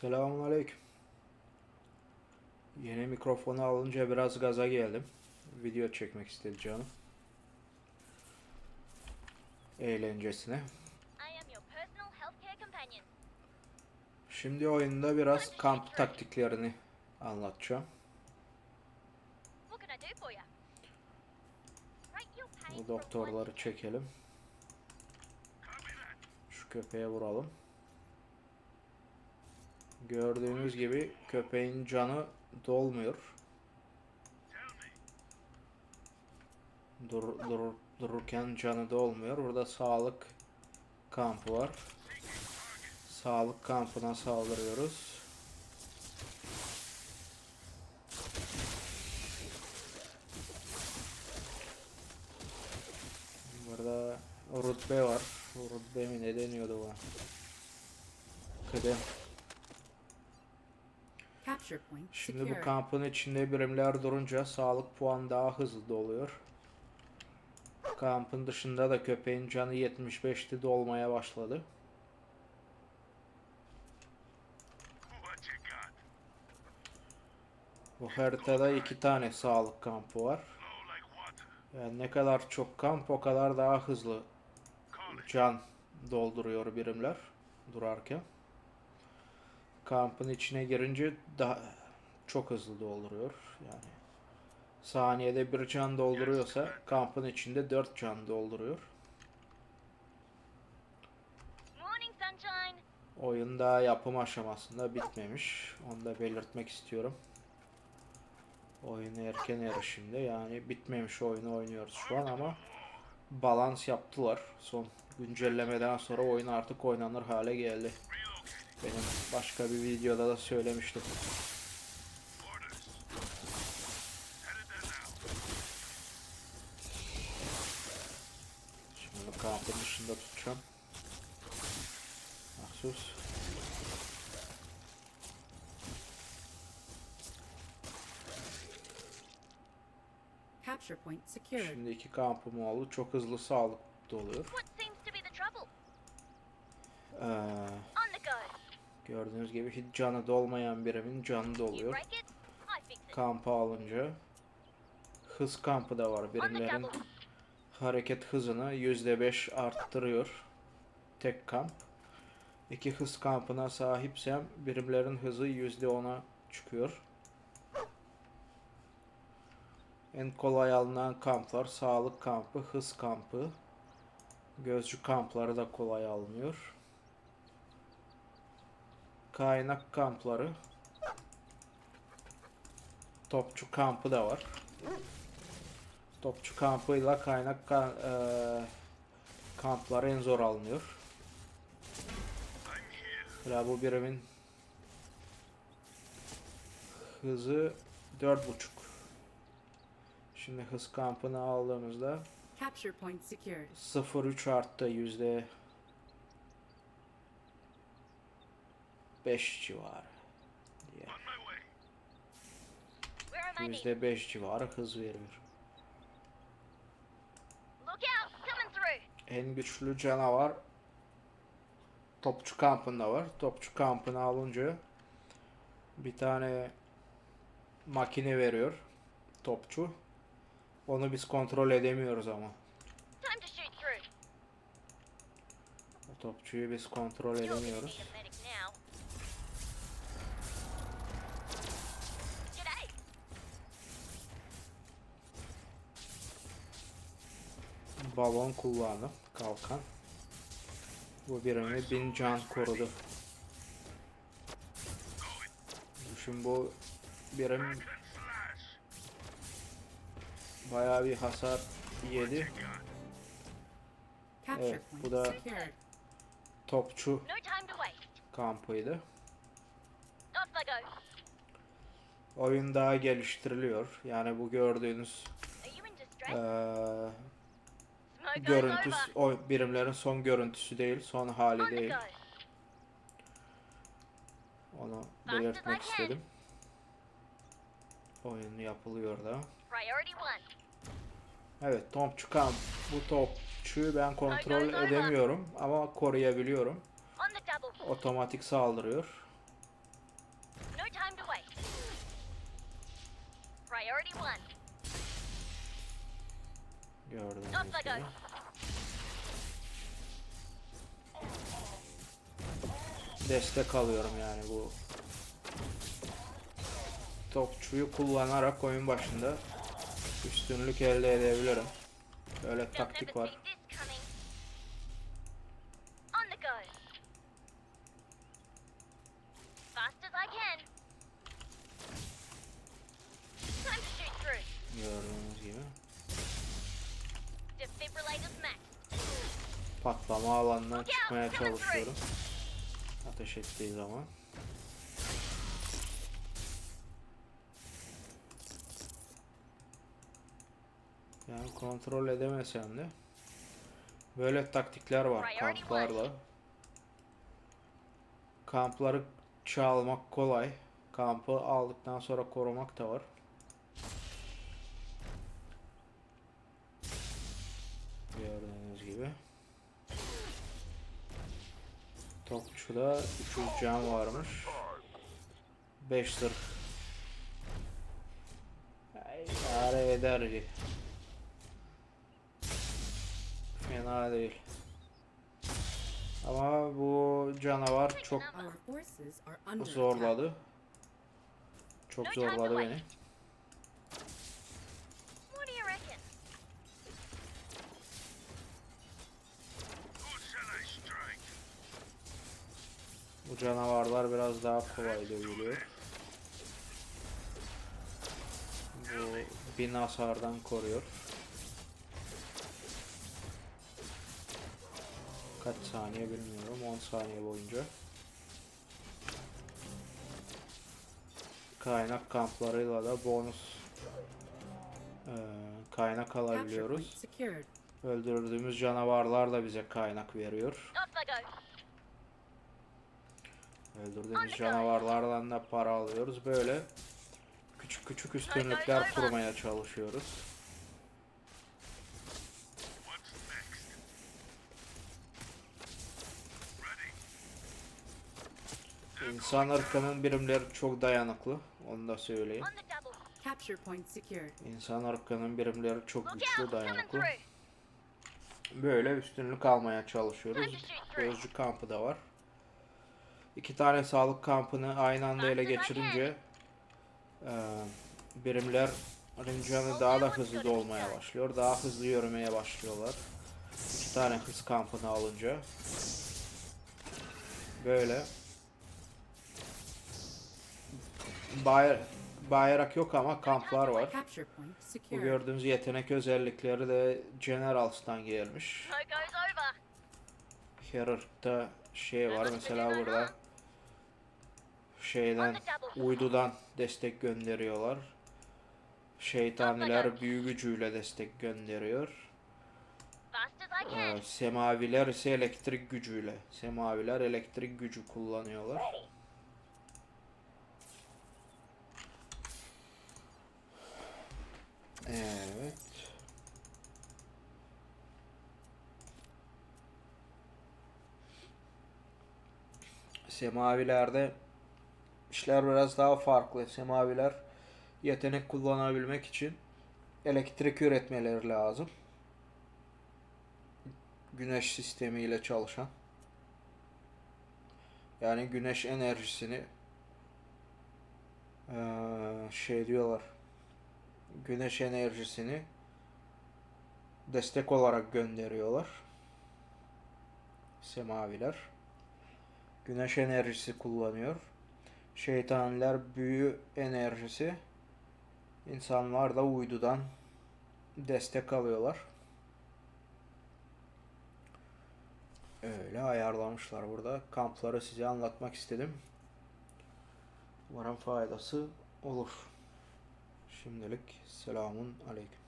Selamünaleyküm. Yeni mikrofonu alınca biraz gaza geldim. Video çekmek istedim canım. Eğlencesine. Şimdi oyunda biraz kamp taktiklerini anlatacağım. Bu doktorları to çekelim. Şu köpeğe vuralım. Gördüğünüz gibi köpeğin canı dolmuyor. Dur, dur, dururken canı dolmuyor. Burada sağlık kampı var. Sağlık kampına saldırıyoruz. Burada rütbe var. Rütbe mi ne deniyordu bu? Kıdem. Şimdi bu kampın içinde birimler durunca sağlık puanı daha hızlı doluyor. Kampın dışında da köpeğin canı 75'ti dolmaya başladı. Bu haritada iki tane sağlık kampı var. Yani ne kadar çok kamp o kadar daha hızlı can dolduruyor birimler durarken. Kampın içine girince daha çok hızlı dolduruyor. Yani saniyede bir can dolduruyorsa kampın içinde dört can dolduruyor. Morning, sunshine. Oyun daha yapım aşamasında bitmemiş. Onu da belirtmek istiyorum. Oyun erken erişimde yani bitmemiş oyunu oynuyoruz şu an ama balans yaptılar. Son güncellemeden sonra oyun artık oynanır hale geldi. Benim başka bir videoda da söylemiştim. Şimdi kampın dışında tutacağım. Mahsus. Capture point secured. Şimdi iki kampım oldu. Çok hızlı sağlık doluyor. Ee. Gördüğünüz gibi hiç canı dolmayan birimin canı doluyor. Kampı alınca hız kampı da var. Birimlerin hareket hızını %5 arttırıyor. Tek kamp. İki hız kampına sahipsem birimlerin hızı %10'a çıkıyor. En kolay alınan kamplar sağlık kampı, hız kampı. Gözcü kampları da kolay alınıyor. Kaynak kampları. Topçu kampı da var. Topçu kampıyla kaynak ka eee, kampları en zor alınıyor. Mesela bu birimin hızı 4.5. Şimdi hız kampını aldığımızda Capture point secured. 0.3 arttı yüzde 5 civarı diye. Where am I needed? Yüzde 5 civarı hız through. En güçlü canavar topçu kampında var. Topçu kampını alınca bir tane makine veriyor topçu. Onu biz kontrol edemiyoruz ama. O topçuyu biz kontrol edemiyoruz. Balon kullandım. Kalkan. Bu birimi bin can korudu. Düşün bu birim bayağı bir hasar yedi. Capture Evet, point bu da-. Topçu kampıydı. Oyun daha geliştiriliyor. Yani bu gördüğünüz Are görüntüsü, o birimlerin son görüntüsü değil, son hali değil. Onu belirtmek istedim. Oyun yapılıyor da. Evet top çıkan bu topçuyu ben kontrol edemiyorum ama koruyabiliyorum. Otomatik saldırıyor. Priority one. Gibi. Destek alıyorum yani bu topçuyu kullanarak oyun başında üstünlük elde edebilirim. Böyle taktik var. see Patlama alanından çıkmaya çalışıyorum. Ateş ettiği zaman. Yani kontrol edemesem de böyle taktikler var kamplarla. Kampları çalmak kolay. Kampı aldıktan sonra korumak da var. Topçuda 300 can varmış. 5 zırh. İdare eder. Fena değil. Ama bu canavar çok zorladı. Çok zorladı beni. Bu canavarlar biraz daha kolay dövülüyor. Bu bin hasardan koruyor. Kaç saniye bilmiyorum. 10 saniye boyunca. Kaynak kamplarıyla da bonus eee, kaynak alabiliyoruz. Öldürdüğümüz canavarlar da bize kaynak veriyor. Öldürdüğümüz canavarlardan da para alıyoruz. Böyle küçük küçük üstünlükler kurmaya çalışıyoruz. İnsan ırkının birimleri çok dayanıklı. Onu da söyleyeyim. İnsan ırkının birimleri çok güçlü, dayanıklı. Böyle üstünlük almaya çalışıyoruz. Gözcü kampı da var. İki tane sağlık kampını aynı anda ele geçirince eee, birimler canı daha da hızlı dolmaya başlıyor. Daha hızlı yürümeye başlıyorlar. İki tane hız kampını alınca. Böyle. Bayrak, bayrak yok ama kamplar var. Bu gördüğünüz yetenek özellikleri de Generals'tan gelmiş. Herald'da şey var mesela burada şeyden uydudan destek gönderiyorlar. Şeytaniler büyü gücüyle destek gönderiyor. Ee, semaviler ise elektrik gücüyle. Semaviler elektrik gücü kullanıyorlar. Evet. Semavilerde işler biraz daha farklı. Semaviler yetenek kullanabilmek için elektrik üretmeleri lazım. Güneş sistemiyle çalışan. Yani güneş enerjisini şey diyorlar. Güneş enerjisini destek olarak gönderiyorlar. Semaviler. Güneş enerjisi kullanıyor. Şeytaniler büyü enerjisi. İnsanlar da uydudan destek alıyorlar. Öyle ayarlamışlar burada. Kampları size anlatmak istedim. Umarım faydası olur. Şimdilik selamun aleyküm.